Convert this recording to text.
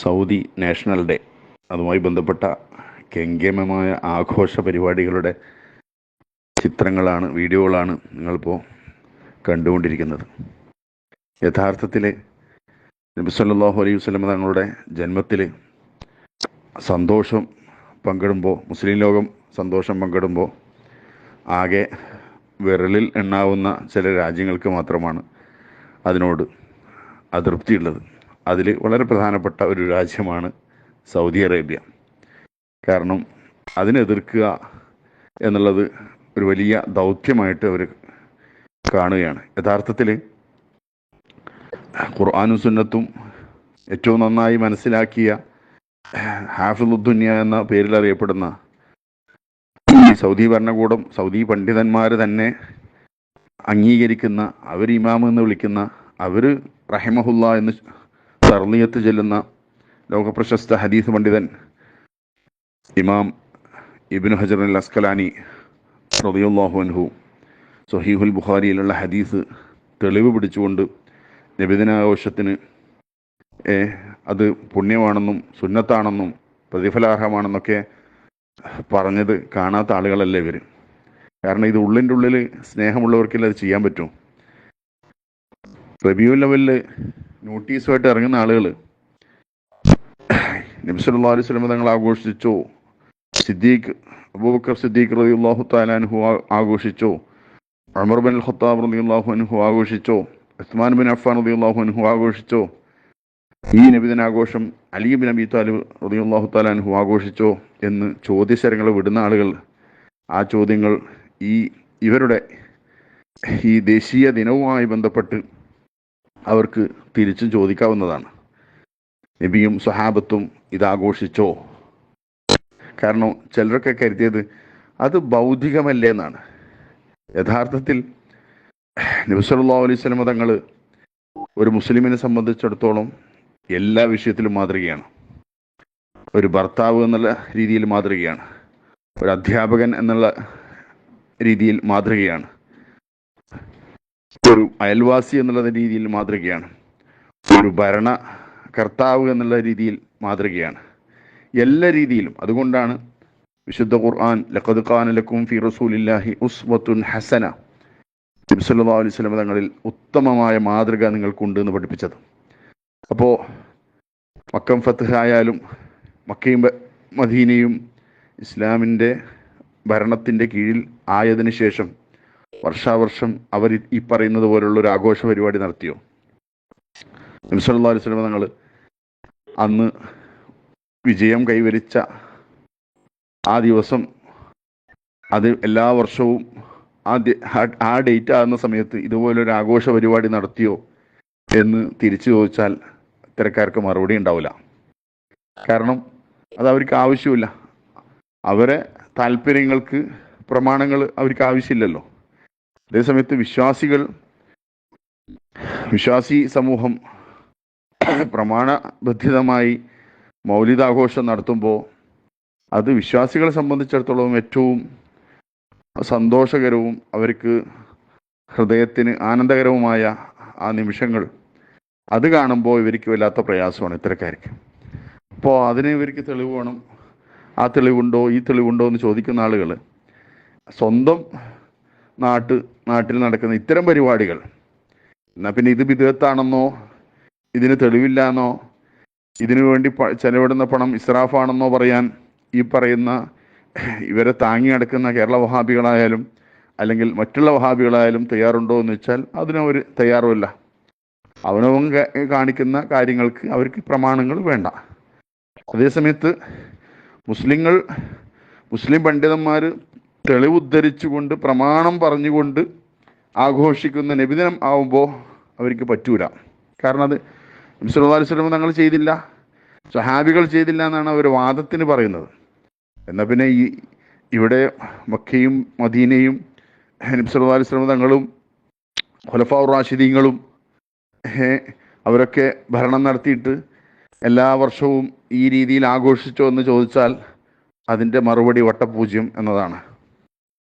Saudi national day. അതുമായി ബന്ധപ്പെട്ട കെങ്കേമമായ ആഘോഷ പരിപാടികളുടെ ചിത്രങ്ങളാണ് വീഡിയോകളാണ് നിങ്ങളിപ്പോൾ കണ്ടുകൊണ്ടിരിക്കുന്നത്. യഥാർത്ഥത്തിൽ നബി സല്ലല്ലാഹു അലൈഹി വസ്ലമ തങ്ങളുടെ ജന്മത്തിൽ സന്തോഷം പങ്കിടുമ്പോൾ മുസ്ലിം ലോകം സന്തോഷം പങ്കിടുമ്പോൾ ആകെ വിരലിൽ എണ്ണാവുന്ന ചില രാജ്യങ്ങൾക്ക് മാത്രമാണ് അതിനോട് അതൃപ്തിയുള്ളത്. അതിൽ വളരെ പ്രധാനപ്പെട്ട ഒരു രാജ്യമാണ് സൗദി അറേബ്യ. കാരണം അതിനെതിർക്കുക എന്നുള്ളത് ഒരു വലിയ ദൗത്യമായിട്ട് അവർ കാണുകയാണ്. യഥാർത്ഥത്തിൽ ഖുർആാനും സുന്നത്തും ഏറ്റവും നന്നായി മനസ്സിലാക്കിയ ഹാഫിദുദ്ദുന്യ എന്ന പേരിൽ അറിയപ്പെടുന്ന സൗദി ഭരണകൂടം സൗദി പണ്ഡിതന്മാർ തന്നെ അംഗീകരിക്കുന്ന അവർ ഇമാം എന്ന് വിളിക്കുന്ന അവർ റഹിമഹുല്ല എന്ന് സർലിയത്ത് ചെല്ലുന്ന ലോകപ്രശസ്ത ഹദീസ് പണ്ഡിതൻ ഇമാം ഇബിൻ ഹജർ അൽ അസ്കലാനി റബിയുല്ലാഹുഹു അൻഹു സഹീഹുൽ ബുഖാരിയിലുള്ള ഹദീസ് തെളിവ് പിടിച്ചുകൊണ്ട് നബിദിനാഘോഷത്തിന് അത് പുണ്യമാണെന്നും സുന്നത്താണെന്നും പ്രതിഫലാർഹമാണെന്നൊക്കെ പറഞ്ഞത് കാണാത്ത ആളുകളല്ലേ ഇവർ കാരണം ഇത് ഉള്ളിന്റെ ഉള്ളിൽ സ്നേഹമുള്ളവർക്കല്ലേ അത് ചെയ്യാൻ പറ്റും? റിവ്യൂ ലെവലിൽ നോട്ടീസുമായിട്ട് ഇറങ്ങുന്ന ആളുകൾ നബിസല്ലാ അലൈഹി സ്വലമ തങ്ങൾ ആഘോഷിച്ചോ. സിദ്ദീഖ് അബൂബക്കർ സിദ്ദീഖ് റതി അള്ളാഹു താലാൻഹു ആഘോഷിച്ചോ. അമർ ബിൻ ഖത്താബ് റതി അള്ളാഹു അൻഹു ആഘോഷിച്ചോ. ഉസ്മാൻ ബിൻ അഫ്ഫാൻ റതി അള്ളാഹു അൻഹു ആഘോഷിച്ചോ. ഈ നബിദിനാഘോഷം അലി ബിൻ അബി താലിബ് റതി അള്ളാഹു താലാൻഹു ആഘോഷിച്ചോ എന്ന് ചോദ്യശരങ്ങൾ വിടുന്ന ആളുകൾ. ആ ചോദ്യങ്ങൾ ഈ ഇവരുടെ ഈ ദേശീയ ദിനവുമായി ബന്ധപ്പെട്ട് അവർക്ക് തിരിച്ചും ചോദിക്കാവുന്നതാണ്. നബിയും സ്വഹാബത്തും ഇതാഘോഷിച്ചോ? കാരണം ചിലരൊക്കെ കരുതിയത് അത് ബൗദ്ധികമല്ലേ എന്നാണ്. യഥാർത്ഥത്തിൽ നബി സല്ലല്ലാഹു അലൈഹി വസല്ലം തങ്ങൾ ഒരു മുസ്ലിമിനെ സംബന്ധിച്ചിടത്തോളം എല്ലാ വിഷയത്തിലും മാതൃകയാണ്. ഒരു ഭർത്താവ് എന്നുള്ള രീതിയിൽ മാതൃകയാണ്. ഒരു അധ്യാപകൻ എന്നുള്ള രീതിയിൽ മാതൃകയാണ്. ഒരു അയൽവാസി എന്നുള്ള രീതിയിൽ മാതൃകയാണ്. ഒരു ഭരണ കർത്താവ് എന്നുള്ള രീതിയിൽ മാതൃകയാണ്. എല്ലാ രീതിയിലും. അതുകൊണ്ടാണ് വിശുദ്ധ ഖുർആൻ ലഖദ് ഖാന ലക്കും ഫി റസൂലില്ലാഹി ഉസ്വത്തുൻ ഹസന. നബി സല്ലല്ലാഹു അലൈഹി വസല്ലം തങ്ങളിൽ ഉത്തമമായ മാതൃക നിങ്ങൾക്കുണ്ട് എന്ന് പഠിപ്പിച്ചത്. അപ്പോൾ മക്കം ഫത്ത് ആയാലും മക്കയും മദീനയും ഇസ്ലാമിന്റെ ഭരണത്തിന്റെ കീഴിൽ ആയതിനു ശേഷം വർഷാവർഷം അവർ ഈ പറയുന്നത് പോലുള്ള ഒരു ആഘോഷ പരിപാടി നടത്തിയോ? അലൈഹി വസല്ലം തങ്ങൾ അന്ന് വിജയം കൈവരിച്ച ആ ദിവസം അത് എല്ലാ വർഷവും ആ- ആ ഡേറ്റ് ആകുന്ന സമയത്ത് ഇതുപോലൊരു ആഘോഷ പരിപാടി നടത്തിയോ എന്ന് തിരിച്ചു ചോദിച്ചാൽ ഇത്തരക്കാർക്ക് മറുപടി ഉണ്ടാവില്ല. കാരണം അത് അവർക്ക് ആവശ്യമില്ല. അവരെ താല്പര്യങ്ങൾക്ക് പ്രമാണങ്ങൾ അവർക്ക് ആവശ്യമില്ലല്ലോ. അതേസമയത്ത് വിശ്വാസികൾ വിശ്വാസി സമൂഹം പ്രമാണബദ്ധിതമായി മൗലികാഘോഷം നടത്തുമ്പോൾ അത് വിശ്വാസികളെ സംബന്ധിച്ചിടത്തോളം ഏറ്റവും സന്തോഷകരവും അവർക്ക് ഹൃദയത്തിന് ആനന്ദകരവുമായ ആ നിമിഷങ്ങൾ അത് കാണുമ്പോൾ ഇവർക്ക് വല്ലാത്ത പ്രയാസമാണ് ഇത്തരക്കാർക്ക്. അപ്പോൾ അതിന് ഇവർക്ക് തെളിവ് വേണം. ആ തെളിവുണ്ടോ ഈ തെളിവുണ്ടോ എന്ന് ചോദിക്കുന്ന ആളുകൾ സ്വന്തം നാട്ട് നാട്ടിൽ നടക്കുന്ന ഇത്തരം പരിപാടികൾ. എന്നാൽ പിന്നെ ഇത് വിധേയത്താണെന്നോ ഇതിന് തെളിവില്ല എന്നോ ഇതിനു വേണ്ടി ചെലവിടുന്ന പണം ഇസ്രാഫാണെന്നോ പറയാൻ ഈ പറയുന്ന ഇവരെ താങ്ങി നടക്കുന്ന കേരള വഹാബികളായാലും അല്ലെങ്കിൽ മറ്റുള്ള വഹാബികളായാലും തയ്യാറുണ്ടോ എന്ന് വെച്ചാൽ അതിനവർ തയ്യാറുമല്ല. അവനവൻ കാണിക്കുന്ന കാര്യങ്ങൾക്ക് അവർക്ക് പ്രമാണങ്ങൾ വേണ്ട. അതേസമയത്ത് മുസ്ലിങ്ങൾ മുസ്ലിം പണ്ഡിതന്മാർ തെളിവുദ്ധരിച്ചുകൊണ്ട് പ്രമാണം പറഞ്ഞുകൊണ്ട് ആഘോഷിക്കുന്ന നബിദിനം ആവുമ്പോൾ അവർക്ക് പറ്റൂല. കാരണം അത് നബി സല്ലല്ലാഹു അലൈഹി വസല്ലം തങ്ങൾ ചെയ്തില്ല. സഹാബികൾ ചെയ്തില്ല എന്നാണ് അവർ വാദത്തിന് പറയുന്നത്. എന്നാൽ പിന്നെ ഈ ഇവിടെ മക്കയും മദീനയും നബി സല്ലല്ലാഹു അലൈഹി വസല്ലം തങ്ങളും ഖുലഫാ റാഷിദീങ്ങളും അവരൊക്കെ ഭരണം നടത്തിയിട്ട് എല്ലാ വർഷവും ഈ രീതിയിൽ ആഘോഷിച്ചോ എന്ന് ചോദിച്ചാൽ അതിന്റെ മറുപടി വട്ടപൂജ്യം എന്നതാണ്.